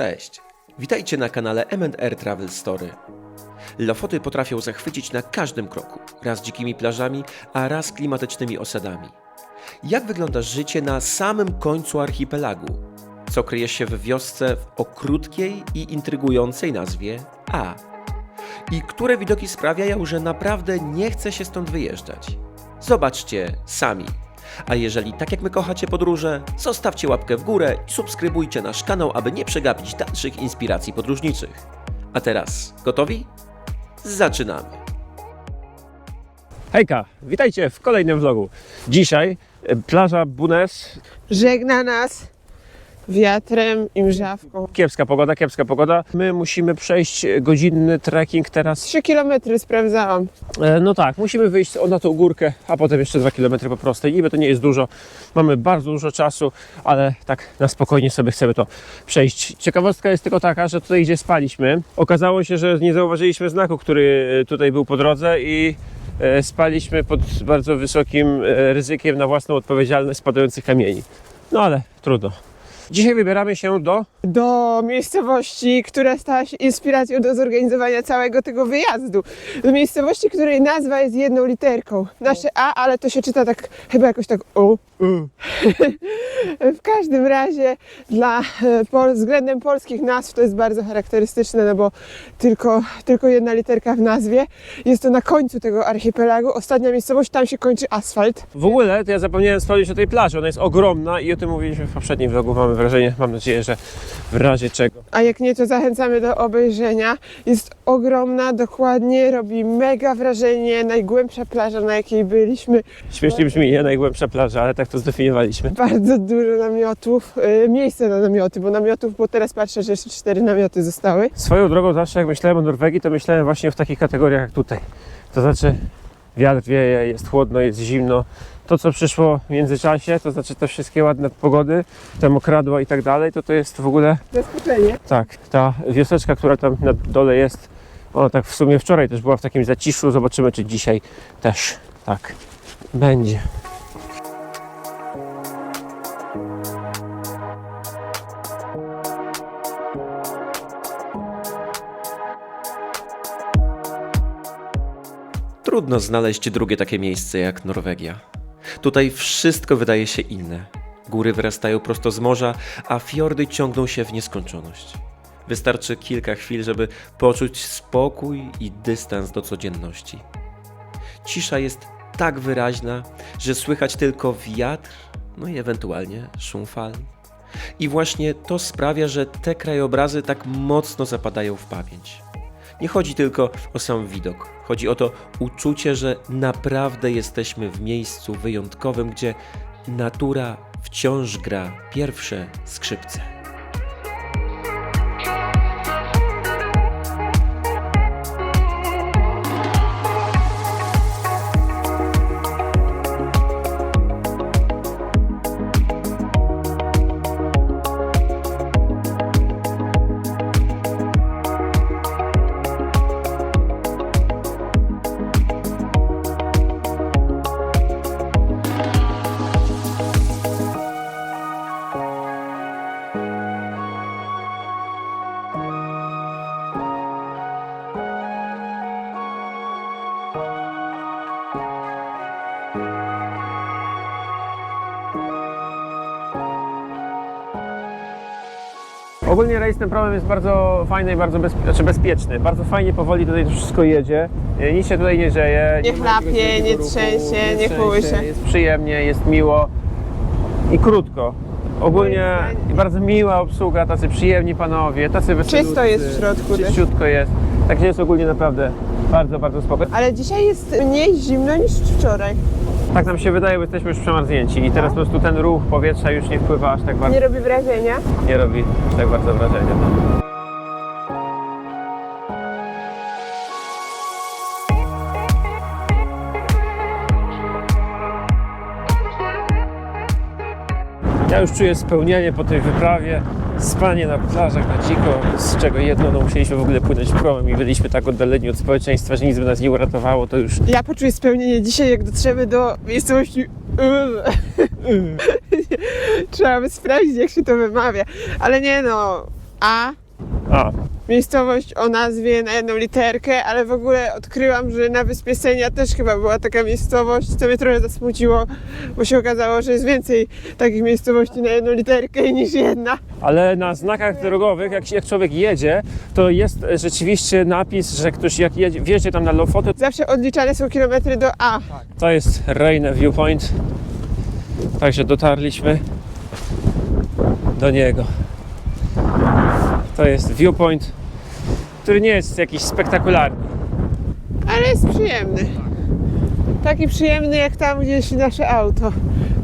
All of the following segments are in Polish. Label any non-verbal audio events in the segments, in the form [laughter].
Cześć, witajcie na kanale M&R Travel Story. Lofoty potrafią zachwycić na każdym kroku, raz dzikimi plażami, a raz klimatycznymi osadami. Jak wygląda życie na samym końcu archipelagu? Co kryje się w wiosce o krótkiej i intrygującej nazwie A? I które widoki sprawiają, że naprawdę nie chce się stąd wyjeżdżać? Zobaczcie sami. A jeżeli tak jak my kochacie podróże, zostawcie łapkę w górę i subskrybujcie nasz kanał, aby nie przegapić dalszych inspiracji podróżniczych. A teraz, gotowi? Zaczynamy! Hejka, witajcie w kolejnym vlogu. Dzisiaj e, plaża Bunes, Żegna nas wiatrem i mrzawką. kiepska pogoda, kiepska pogoda. My musimy przejść godzinny trekking teraz. Trzy kilometry sprawdzałam. E, No tak, musimy wyjść na tą górkę, a potem jeszcze dwa kilometry po prostej. Niby to nie jest dużo, mamy bardzo dużo czasu, ale tak na spokojnie sobie chcemy to przejść. Ciekawostka jest tylko taka, że tutaj gdzie spaliśmy, okazało się, że nie zauważyliśmy znaku, który e, tutaj był po drodze i e, spaliśmy pod bardzo wysokim e, ryzykiem na własną odpowiedzialność spadających kamieni. No ale trudno. Dzisiaj wybieramy się do Do miejscowości, która stała się inspiracją do zorganizowania całego tego wyjazdu. Do miejscowości, której nazwa jest jedną literką. Nasze A, ale to się czyta tak, chyba jakoś tak O. [laughs] W każdym razie dla e, pol, względem polskich nazw to jest bardzo charakterystyczne, no bo tylko, tylko jedna literka w nazwie. Jest to na końcu tego archipelagu. Ostatnia miejscowość, tam się kończy asfalt. W ogóle to ja zapomniałem wspomnieć o tej plaży. Ona jest ogromna i o tym mówiliśmy w poprzednim vlogu. Mamy wrażenie, mam nadzieję, że w razie czego. A jak nie, to zachęcamy do obejrzenia. Jest ogromna, dokładnie, robi mega wrażenie. Najgłębsza plaża, na jakiej byliśmy. Śmiesznie brzmi, nie najgłębsza plaża, ale tak to zdefiniowaliśmy. Bardzo dużo namiotów, yy, miejsce na namioty, bo namiotów, bo teraz patrzę, że jeszcze cztery namioty zostały. Swoją drogą zawsze jak myślałem o Norwegii, to myślałem właśnie w takich kategoriach jak tutaj. To znaczy wiatr wieje, jest chłodno, jest zimno. To, co przyszło w międzyczasie, to znaczy te wszystkie ładne pogody, te mokradła i tak dalej, to to jest w ogóle Zaskoczenie. Tak, ta wioseczka, która tam na dole jest, ona tak w sumie wczoraj też była w takim zaciszu. Zobaczymy, czy dzisiaj też tak będzie. Trudno znaleźć drugie takie miejsce jak Norwegia. Tutaj wszystko wydaje się inne. Góry wyrastają prosto z morza, a fiordy ciągną się w nieskończoność. Wystarczy kilka chwil, żeby poczuć spokój i dystans do codzienności. Cisza jest tak wyraźna, że słychać tylko wiatr, no i ewentualnie szum fal. I właśnie to sprawia, że te krajobrazy tak mocno zapadają w pamięć. Nie chodzi tylko o sam widok, chodzi o to uczucie, że naprawdę jesteśmy w miejscu wyjątkowym, gdzie natura wciąż gra pierwsze skrzypce. Ogólnie rejs ten problem jest bardzo fajny i bardzo bezpie- znaczy bezpieczny. Bardzo fajnie, powoli tutaj to wszystko jedzie. E, Nic się tutaj nie dzieje. Nie chlapie, nie ruchu, trzęsie, nie trzęsie, kołysze. Jest przyjemnie, jest miło i krótko. Ogólnie bardzo miła obsługa, tacy przyjemni panowie, tacy weselutcy. Czysto jest w środku. Czyściutko jest. Także jest ogólnie naprawdę bardzo, bardzo spoko. Ale dzisiaj jest mniej zimno niż wczoraj. Tak nam się wydaje, bo jesteśmy już przemarznięci i teraz po prostu ten ruch powietrza już nie wpływa aż tak bardzo, Nie robi wrażenia. nie robi tak bardzo wrażenia. Już czuję spełnienie po tej wyprawie, spanie na plażach na dziko, z czego jedno, no musieliśmy w ogóle płynąć promem i byliśmy tak oddaleni od społeczeństwa, że nic by nas nie uratowało, to już Ja poczuję spełnienie dzisiaj, jak dotrzemy do miejscowości. [laughs] Trzeba by sprawdzić, jak się to wymawia. Ale nie no, A, A, miejscowość o nazwie na jedną literkę, ale w ogóle odkryłam, że na Wyspie Senia też chyba była taka miejscowość, co mnie trochę zasmuciło, bo się okazało, że jest więcej takich miejscowości na jedną literkę niż jedna. ale na znakach drogowych, jak, jak człowiek jedzie, to jest rzeczywiście napis, że ktoś jak jedzie, wjedzie tam na Lofoty, Zawsze odliczane są kilometry do A. to jest Reine Viewpoint. Także dotarliśmy do niego. To jest viewpoint, który nie jest jakiś spektakularny. Ale jest przyjemny. Taki przyjemny jak tam gdzieś nasze auto.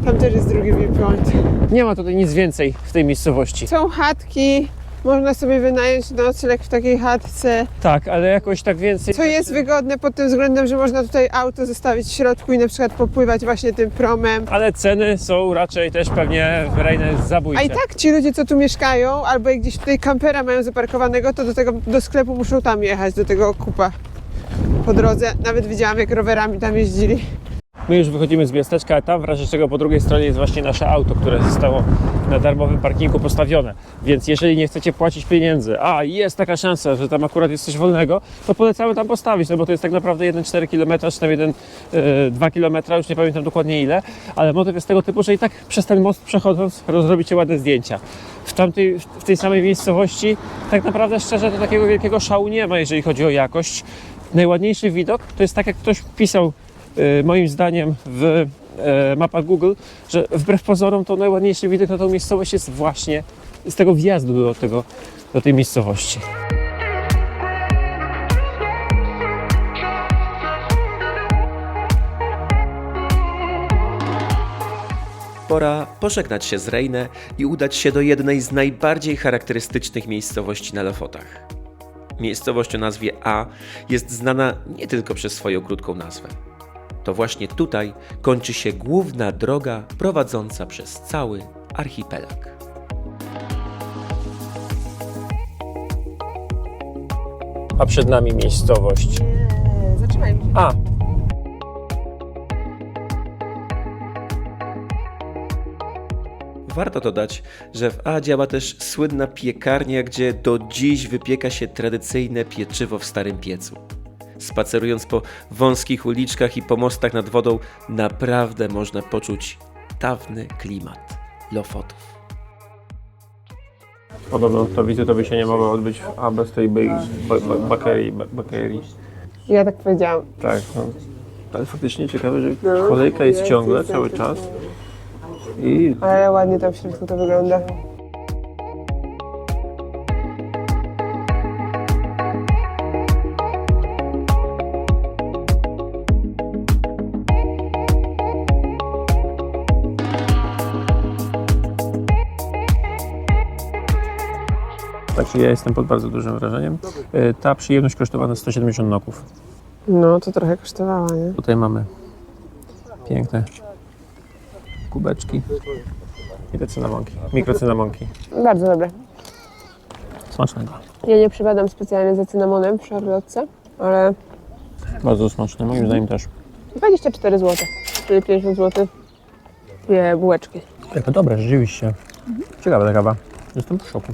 Tam też jest drugi viewpoint. Nie ma tutaj nic więcej w tej miejscowości. Są chatki, można sobie wynająć nocleg w takiej chatce, Tak, ale jakoś tak więcej. co jest wygodne pod tym względem, że można tutaj auto zostawić w środku i na przykład popływać właśnie tym promem. Ale ceny są raczej też pewnie w Reine zabójcze. A i tak ci ludzie, co tu mieszkają, albo jak gdzieś tutaj kampera mają zaparkowanego, to do tego do sklepu muszą tam jechać, do tego kupa. Po drodze nawet widziałam, jak rowerami tam jeździli. My już wychodzimy z miasteczka, a tam w razie czego po drugiej stronie jest właśnie nasze auto, które zostało na darmowym parkingu postawione. Więc jeżeli nie chcecie płacić pieniędzy, a jest taka szansa, że tam akurat jest coś wolnego, to polecamy tam postawić, no bo to jest tak naprawdę 1,4 km, czy tam 1,2 km, już nie pamiętam dokładnie ile, ale motyw jest tego typu, że i tak przez ten most przechodząc rozrobicie ładne zdjęcia. W, tamtej, w tej samej miejscowości tak naprawdę szczerze to takiego wielkiego szału nie ma, jeżeli chodzi o jakość. Najładniejszy widok to jest tak, jak ktoś pisał moim zdaniem w e, mapach Google, że wbrew pozorom to najładniejszy widok na tą miejscowość jest właśnie z tego wjazdu do, tego, do tej miejscowości. Pora pożegnać się z Rejne i udać się do jednej z najbardziej charakterystycznych miejscowości na Lofotach. Miejscowość o nazwie A jest znana nie tylko przez swoją krótką nazwę. To właśnie tutaj kończy się główna droga prowadząca przez cały archipelag. A przed nami miejscowość. Zatrzymaj A, Warto dodać, że w A działa też słynna piekarnia, gdzie do dziś wypieka się tradycyjne pieczywo w starym piecu. Spacerując po wąskich uliczkach i pomostach nad wodą, naprawdę można poczuć dawny klimat Lofotów. podobno to wizyta by się nie mogła odbyć w A bez tej bakerii. bakerii. Ja tak powiedziałam. Tak, no. Ale faktycznie ciekawe, że No, kolejka jest jest, ciągle, jest, cały czas. I Ale ładnie tam w środku to wygląda. Także ja jestem pod bardzo dużym wrażeniem. E, Ta przyjemność kosztowała nas 170 noków. No, to trochę kosztowała, nie? Tutaj mamy piękne kubeczki i te cynamonki, mikrocynamonki. Bardzo dobre. Smacznego. Ja nie przypadam specjalnie za cynamonem w szarlotce, ale Bardzo smaczne, moim zdaniem też. 24 zł, czyli 50 zł. Dwie bułeczki. Jaka dobre, rzeczywiście. Ciekawa ta kawa. Jestem w szoku.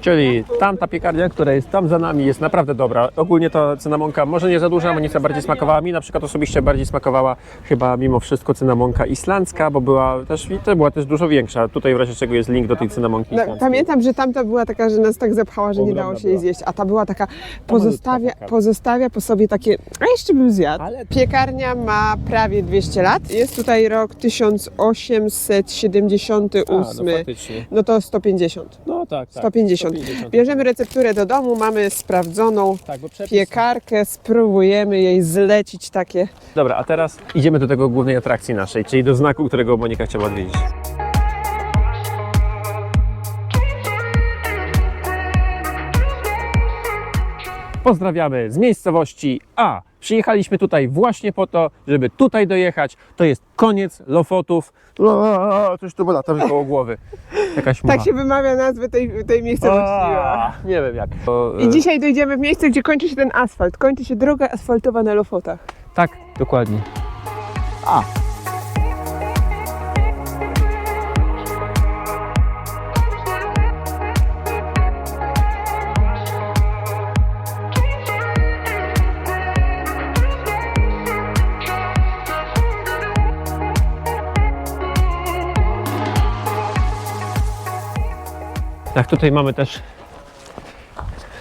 Czyli tamta piekarnia, która jest tam za nami, jest naprawdę dobra. Ogólnie ta cynamonka może nie za duża, amunicja bardziej smakowała. Mi na przykład osobiście bardziej smakowała chyba mimo wszystko cynamonka islandzka, bo była też, to była też dużo większa. Tutaj w razie czego jest link do tej cynamonki islandzkiej. pamiętam, że tamta była taka, że nas tak zapchała, że nie Ogromna dało się była. jej zjeść, a ta była taka, pozostawia, taka. pozostawia po sobie takie, a jeszcze bym zjadł. Ale- Piekarnia ma prawie 200 lat. Jest tutaj rok 1878. no faktycznie. No to 150. No tak, tak. 150. Bierzemy recepturę do domu, mamy sprawdzoną Tak, bo przepis... piekarkę, spróbujemy jej zlecić takie. Dobra, a teraz idziemy do tego głównej atrakcji naszej, czyli do znaku, którego Monika chciała odwiedzić. Pozdrawiamy z miejscowości A. Przyjechaliśmy tutaj właśnie po to, żeby tutaj dojechać. To jest koniec Lofotów. Coś tu lata mi koło głowy. Jakaś mucha. Tak się wymawia nazwę tej, tej miejscowości. A, Nie wiem jak. To, I e, dzisiaj dojdziemy w miejsce, gdzie kończy się ten asfalt. Kończy się droga asfaltowa na Lofotach. Tak, dokładnie. A. Tak, tutaj mamy też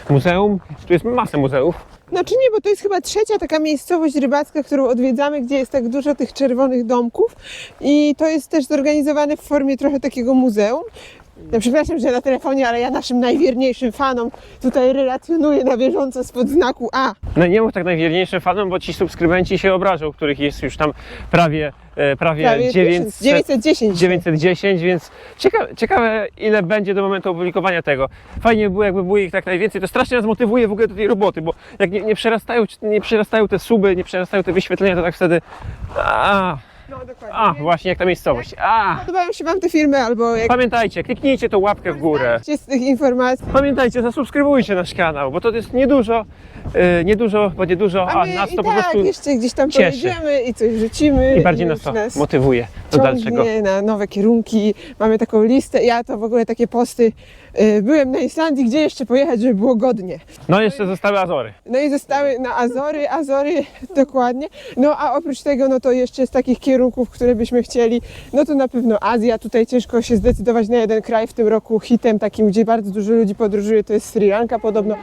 muzeum. Tu jest masę muzeów. Znaczy nie, bo to jest chyba trzecia taka miejscowość rybacka, którą odwiedzamy, gdzie jest tak dużo tych czerwonych domków i to jest też zorganizowane w formie trochę takiego muzeum. Ja przepraszam, że na telefonie, ale ja naszym najwierniejszym fanom tutaj relacjonuję na bieżąco spod znaku A. No nie mów tak najwierniejszym fanom, bo ci subskrybenci się obrażą, których jest już tam prawie, e, prawie, Prawie 900, 910. 910, więc ciekawe, ciekawe ile będzie do momentu opublikowania tego. Fajnie by było, jakby było ich tak najwięcej. To strasznie nas motywuje w ogóle do tej roboty, bo jak nie, nie, przerastają, nie przerastają te suby, nie przerastają te wyświetlenia, to tak wtedy... A, No dokładnie. a właśnie jak ta miejscowość. A, Podobają się Wam te filmy albo jak pamiętajcie, kliknijcie tą łapkę w górę. z tych informacji. Pamiętajcie, zasubskrybujcie nasz kanał, bo to jest niedużo, yy, niedużo, bo niedużo, a, my nas i to po tak prostu jeszcze gdzieś tam cieszy. pojedziemy i coś rzucimy. i bardziej już nas to motywuje do dalszego. ciągnie na nowe kierunki. Mamy taką listę. Ja to w ogóle takie posty. Y, Byłem na Islandii, gdzie jeszcze pojechać, żeby było godnie. No jeszcze zostały Azory. No i zostały na Azory, Azory [laughs] dokładnie. No a oprócz tego, no to jeszcze z takich kierunków, które byśmy chcieli, no to na pewno Azja. Tutaj ciężko się zdecydować na jeden kraj. W tym roku hitem takim, gdzie bardzo dużo ludzi podróżuje, to jest Sri Lanka podobno.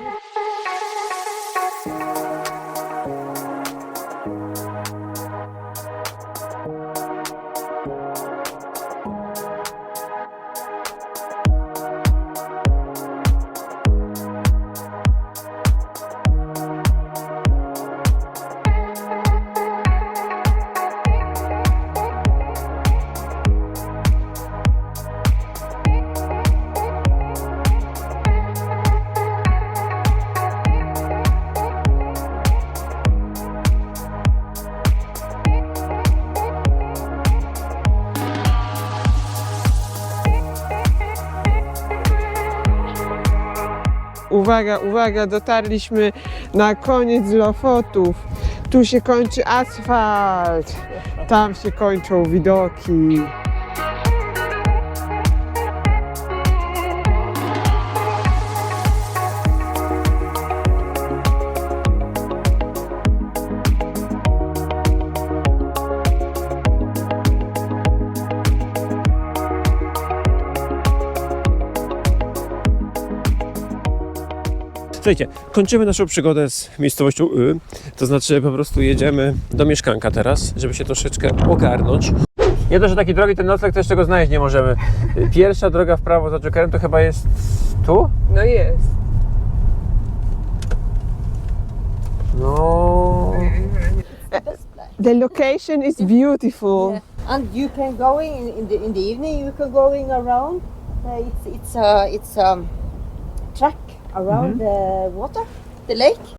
Uwaga, uwaga, dotarliśmy na koniec Lofotów. Tu się kończy asfalt. Tam się kończą widoki. Słuchajcie, kończymy naszą przygodę z miejscowością Y, to znaczy po prostu jedziemy do mieszkanka teraz, żeby się troszeczkę ogarnąć. Nie to, że taki drogi ten nocleg, to jeszcze go znaleźć nie możemy. Pierwsza droga w prawo za Jokerem to chyba jest tu? No jest. No... The location is beautiful. Yeah. And you can going in, in the in the evening. You can going around. Uh, it's it's a it's a track around the water, the lake.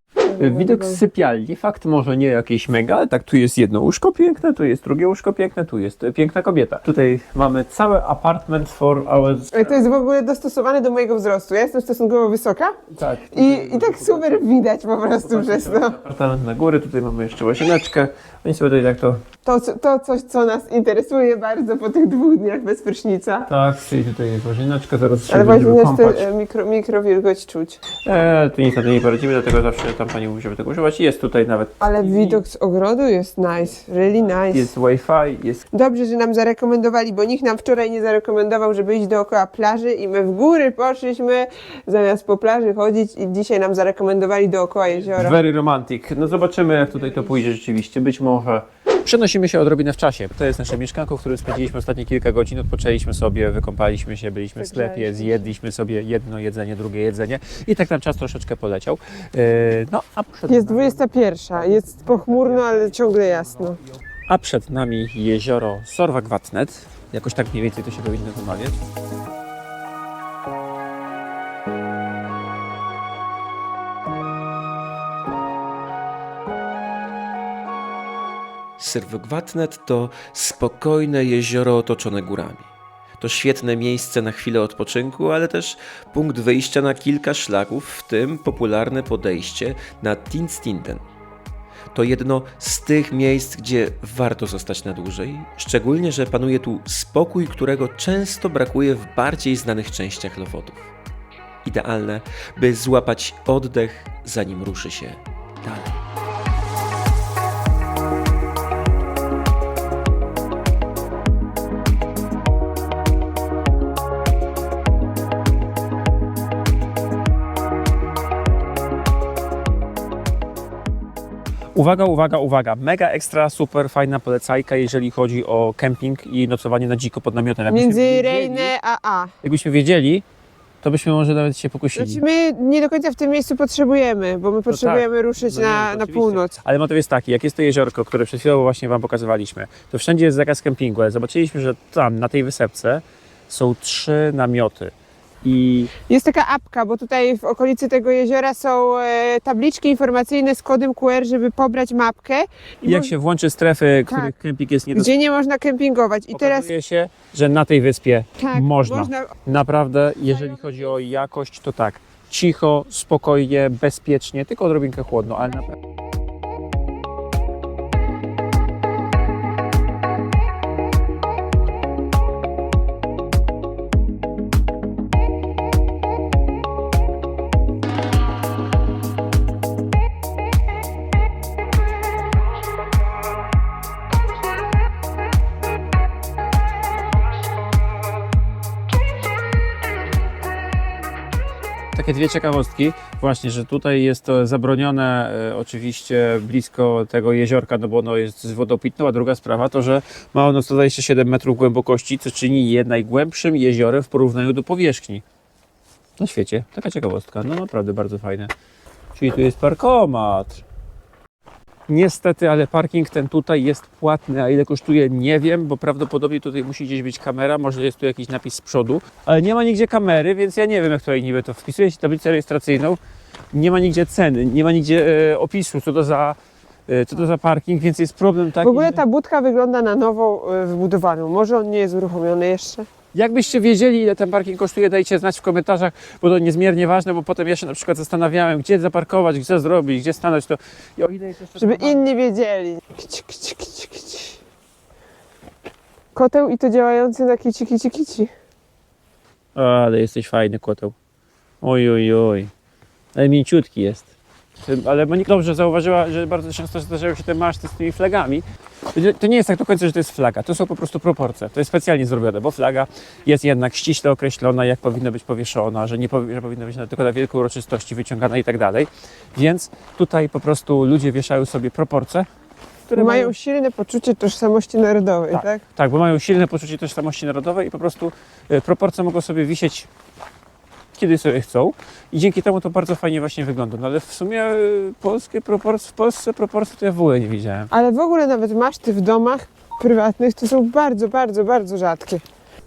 Widok z sypialni, fakt może nie jakiś mega, ale tak tu jest jedno łóżko piękne, tu jest drugie łóżko piękne, tu jest piękna kobieta. Tutaj mamy cały apartment for our... Ale To jest w ogóle dostosowane do mojego wzrostu. Ja jestem stosunkowo wysoka Tak. i, i tak super widać po prostu przez to. Apartament na góry, tutaj mamy jeszcze łazieneczkę. Oni sobie tutaj tak to... To, to coś, co nas interesuje bardzo po tych dwóch dniach bez prysznica. Tak, czyli tutaj jest łazieneczka, zaraz się Ale będziemy właśnie kąpać. jeszcze mikro, mikrowilgoć czuć. Eee, tu nic na to nie poradzimy, dlatego zawsze tam pani mówi, żeby tego używać. Jest tutaj nawet... Ale widok z ogrodu jest nice, really nice. Jest Wi-Fi, jest... Dobrze, że nam zarekomendowali, bo nikt nam wczoraj nie zarekomendował, żeby iść dookoła plaży i my w góry poszliśmy, zamiast po plaży chodzić i dzisiaj nam zarekomendowali dookoła jeziora. Very romantic. No zobaczymy, jak tutaj to pójdzie rzeczywiście. Być może. Przenosimy się odrobinę w czasie. To jest nasze mieszkanko, w którym spędziliśmy ostatnie kilka godzin. Odpoczęliśmy sobie, wykąpaliśmy się, byliśmy w sklepie, zjedliśmy sobie jedno jedzenie, drugie jedzenie i tak nam czas troszeczkę poleciał. Yy, no, a przed, Jest 21, jest pochmurno, ale ciągle jasno. a przed nami jezioro Sorwak-Watnet. Jakoś tak mniej więcej to się powinno wymawiać. Syrwogwatnet to spokojne jezioro otoczone górami. To świetne miejsce na chwilę odpoczynku, ale też punkt wyjścia na kilka szlaków, w tym popularne podejście na Tinstinden. To jedno z tych miejsc, gdzie warto zostać na dłużej, szczególnie, że panuje tu spokój, którego często brakuje w bardziej znanych częściach Lofotów. Idealne, by złapać oddech, zanim ruszy się dalej. Uwaga, uwaga, uwaga. Mega ekstra, super fajna polecajka, jeżeli chodzi o kemping i nocowanie na dziko pod namiotem. Jakbyśmy Między wiedzieli- Rejne a A. Jakbyśmy wiedzieli, to byśmy może nawet się pokusili. Znaczy my nie do końca w tym miejscu potrzebujemy, bo my potrzebujemy ruszyć No nie, na, na oczywiście. północ. Ale motyw jest taki, jak jest to jeziorko, które przed chwilą właśnie Wam pokazywaliśmy, to wszędzie jest zakaz kempingu, ale zobaczyliśmy, że tam, na tej wysepce są trzy namioty. I Jest taka apka, bo tutaj w okolicy tego jeziora są e, tabliczki informacyjne z kodem QR, żeby pobrać mapkę. I jak się włączy strefy, których Tak. kemping jest niedostępny, Gdzie nie można kempingować. I teraz się, że na tej wyspie tak, można. można naprawdę, jeżeli chodzi o jakość, to tak, cicho, spokojnie, bezpiecznie, tylko odrobinkę chłodno, ale naprawdę. Takie dwie ciekawostki, właśnie, że tutaj jest to zabronione e, oczywiście blisko tego jeziorka, no bo ono jest z wodą pitną, a druga sprawa to, że ma ono 127 metrów głębokości, co czyni je najgłębszym jeziorem w porównaniu do powierzchni na świecie. Taka ciekawostka, no naprawdę bardzo fajne. Czyli tu jest parkomat. Niestety, ale parking ten tutaj jest płatny, a ile kosztuje nie wiem, bo prawdopodobnie tutaj musi gdzieś być kamera, może jest tu jakiś napis z przodu, ale nie ma nigdzie kamery, więc ja nie wiem jak tutaj niby to wpisuje się tablicę rejestracyjną, nie ma nigdzie ceny, nie ma nigdzie e, opisu co to za e, co to za parking, więc jest problem taki, W ogóle ta budka wygląda na nową e, wybudowaną. Może on nie jest uruchomiony jeszcze? Jakbyście wiedzieli, ile ten parking kosztuje, dajcie znać w komentarzach, bo to niezmiernie ważne, bo potem ja się na przykład zastanawiałem, gdzie zaparkować, gdzie zrobić, gdzie stanąć, to i o ile jest jeszcze Żeby inni wiedzieli. Kici, kici, kici, kici. Koteł i to działający na kici, kici, kici. Ale jesteś fajny koteł. Oj, oj, oj. Ale mięciutki jest. Ale Monika dobrze zauważyła, że bardzo często zdarzają się te maszty z tymi flagami. To nie- jest tak do końca, że to jest flaga. To są po prostu proporcje. To jest specjalnie zrobione, bo flaga jest jednak ściśle określona, jak powinna być powieszona, że nie powi- że powinna być na- tylko na wielkie uroczystości wyciągana i tak dalej. Więc tutaj po prostu ludzie wieszają sobie proporcje, które Mają silne poczucie tożsamości narodowej, Tak. tak? tak, bo mają silne poczucie tożsamości narodowej i po prostu e, proporcje mogą sobie wisieć kiedy sobie chcą i dzięki temu to bardzo fajnie właśnie wygląda. No ale w sumie e, polskie proporcje, w Polsce proporcje to ja w ogóle nie widziałem. Ale w ogóle nawet maszty w domach prywatnych to są bardzo, bardzo, bardzo rzadkie.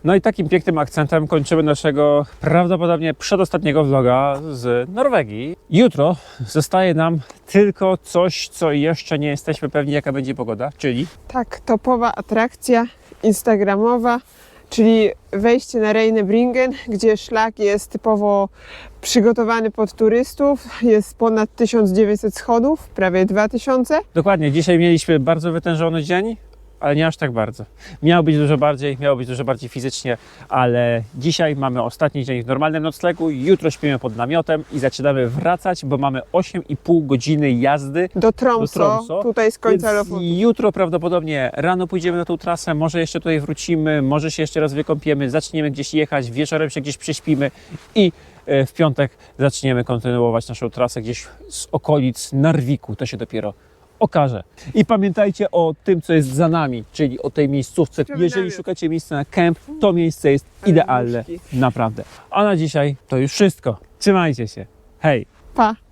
No i takim pięknym akcentem kończymy naszego prawdopodobnie przedostatniego vloga z Norwegii. Jutro zostaje nam tylko coś, co jeszcze nie jesteśmy pewni jaka będzie pogoda, czyli Tak, topowa atrakcja instagramowa, czyli wejście na Reinebringen, gdzie szlak jest typowo przygotowany pod turystów. Jest ponad 1900 schodów, prawie 2000. Dokładnie, dzisiaj mieliśmy bardzo wytężony dzień, ale nie aż tak bardzo. Miało być dużo bardziej, miało być dużo bardziej fizycznie, ale dzisiaj mamy ostatni dzień w normalnym noclegu, jutro śpimy pod namiotem i zaczynamy wracać, bo mamy 8,5 godziny jazdy. Do Tromso, Tromsø, tutaj z końca Lofoten. jutro prawdopodobnie rano pójdziemy na tą trasę, może jeszcze tutaj wrócimy, może się jeszcze raz wykąpiemy, zaczniemy gdzieś jechać, wieczorem się gdzieś prześpimy i e, w piątek zaczniemy kontynuować naszą trasę gdzieś z okolic Narwiku. To się dopiero okaże. I pamiętajcie o tym, co jest za nami, czyli o tej miejscówce. Jeżeli szukacie miejsca na kemp, to miejsce jest idealne. Naprawdę. A na dzisiaj to już wszystko. Trzymajcie się. Hej! Pa!